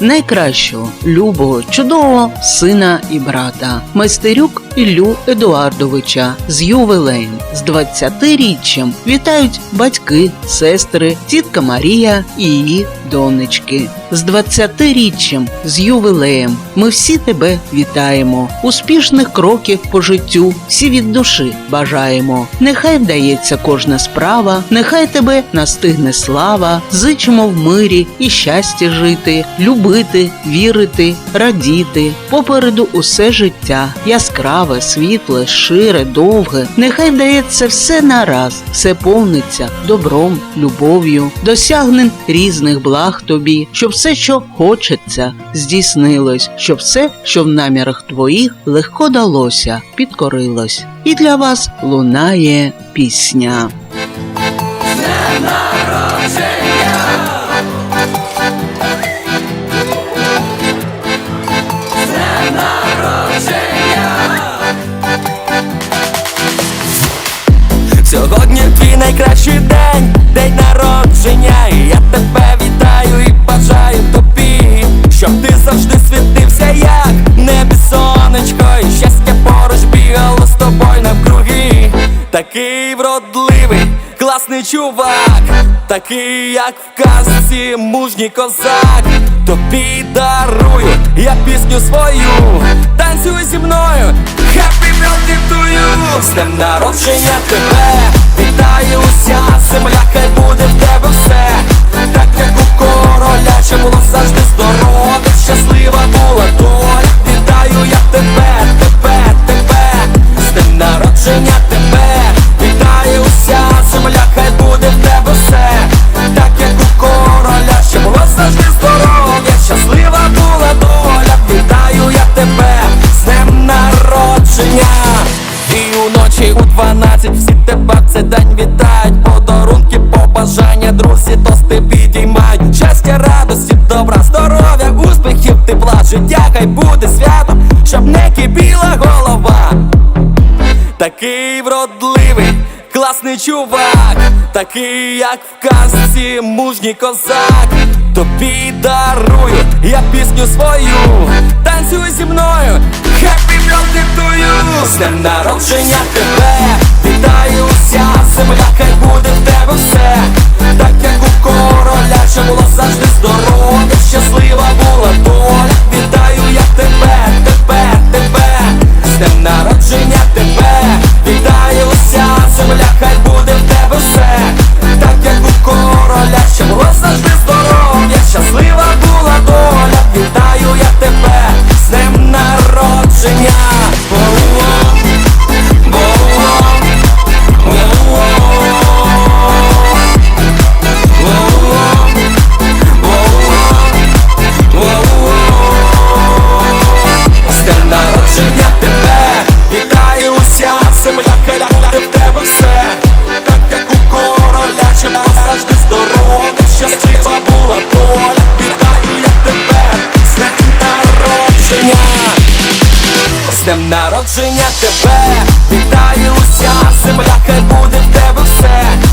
найкращого, любого, чудового сина і брата, майстерюк Іллю Едуардовича з ювілеєм з 20-річчям вітають батьки, сестри, тітка Марія і її донечки. З 20-річчям з ювілеєм ми всі тебе вітаємо. Успішних кроків по життю, всі від душі бажаємо. Нехай вдається кожна справа, нехай тебе настигне слава, зичимо в мирі і щастя жити, любити, вірити, радіти. Попереду усе життя, яскраве, світле, шире, довге. Нехай вдається все нараз, все повниться добром, любов'ю, досягнень різних благ тобі, щоб все, що хочеться, здійснилось, щоб все, що в намірах твоїх легко далося, підкорилось. І для вас лунає пісня. Чувак, такий, як в казці, мужній козак. Тобі дарую я пісню свою, танцюй зі мною, хеппі мелдітую, З днем народження тебе хай буде святом, щоб не кипіла голова. Такий вродливий, класний чувак, такий, як в казці, мужній козак. Тобі дарую я пісню свою, танцюй зі мною, to you З днем народження тебе, вітаю уся земля, хай буде в тебе все, так як у короля, з днем народження тебе! Вітаю уся земля, хай буде в тебе все